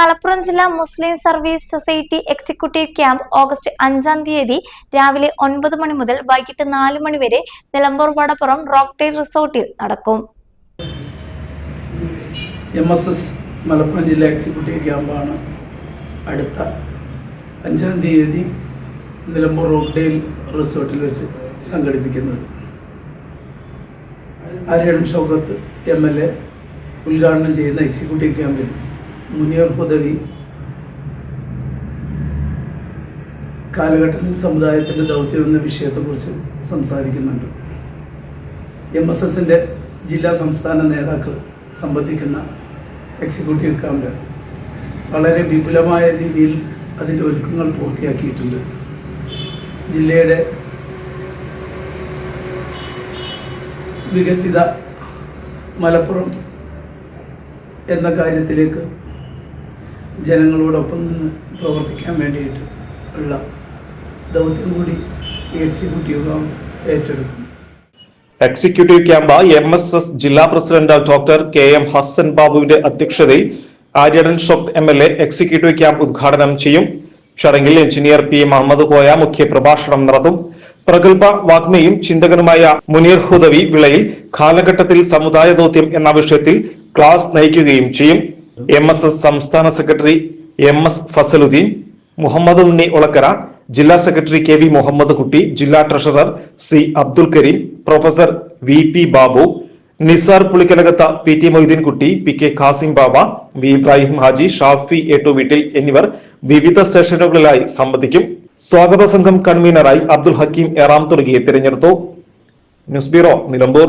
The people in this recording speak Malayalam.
മലപ്പുറം ജില്ലാ Muslim service society executive camp August അഞ്ചാം തീയതി രാവിലെ ഒൻപത് മണി മുതൽ വൈകിട്ട് നാല് മണി വരെ നിലമ്പൂർ വടപ്പുറം റോക്ടൈൽ റിസോർട്ടിൽ നടക്കും. മലപ്പുറം ജില്ലാ എക്സിക്യൂട്ടീവ് ക്യാമ്പാണ് അടുത്ത അഞ്ചാം തീയതി നിലമ്പൂർ റോക്ക്ഡെയിൽ റിസോർട്ടിൽ വെച്ച് സംഘടിപ്പിക്കുന്നത്. Aryadan Shoukath M L A ഉദ്ഘാടനം ചെയ്യുന്ന എക്സിക്യൂട്ടീവ് ക്യാമ്പിൽ മുനിയർ പദവി. കാലഘട്ടത്തിൽ സമുദായത്തിന്റെ ദൗത്യം എന്ന വിഷയത്തെക്കുറിച്ച് സംസാരിക്കുന്നുണ്ട്. എം എസ് എസിന്റെ ജില്ലാ സംസ്ഥാന നേതാക്കൾ സംബന്ധിക്കുന്ന എക്സിക്യൂട്ടീവ് ക്യാമ്പ് വളരെ വിപുലമായ രീതിയിൽ അതിന്റെ ഒരുക്കങ്ങൾ പൂർത്തിയാക്കിയിട്ടുണ്ട്. ജില്ലയുടെ വികസിത മലപ്പുറം എന്ന കാര്യത്തിലേക്ക് ജനങ്ങളോടൊപ്പം നിന്ന് പ്രവർത്തിക്കാൻ വേണ്ടിയിട്ട് ഉള്ള ദൗത്യം കൂടി എക്സിക്യൂട്ടീവ് ക്യാമ്പ് ഏറ്റെടുക്കും. Executive camp M S S ജില്ലാ president doctor K M Hasan ബാബുവിന്റെ അധ്യക്ഷതയിൽ Aryadan Shoukath M L A executive camp ഉദ്ഘാടനം ചെയ്യും. ചടങ്ങിൽ എഞ്ചിനീയർ പി മുഹമ്മദ് കോയ മുഖ്യ പ്രഭാഷണം നടത്തും. പ്രഗത്ഭ വാഗ്മിയും ചിന്തകനുമായ മുനീർ ഹുദവി വിളയിൽ കാലഘട്ടത്തിൽ സമുദായ ദൗത്യം എന്ന വിഷയത്തിൽ ക്ലാസ് നയിക്കുകയും ചെയ്യും. എം എസ് എസ് സംസ്ഥാന secretary M S Fasaluddin Muhammad Unni Olakkara ജില്ലാ secretary K V Muhammad Kutty ജില്ലാ treasurer C Abdul Kareem professor V P Babu Nisar Pulikkalakath P T Moideenkutty P K Khasim Baba V Ibrahim Haji Shafi എട്ടു വീട്ടിൽ എന്നിവർ വിവിധ സെഷനുകളിലായി സംബന്ധിക്കും സ്വാഗത സംഘം കൺവീനറായി അബ്ദുൽ ഹക്കീം എറാം തുടങ്ങിയെ തിരഞ്ഞെടുത്തു. News bureau Nilambur.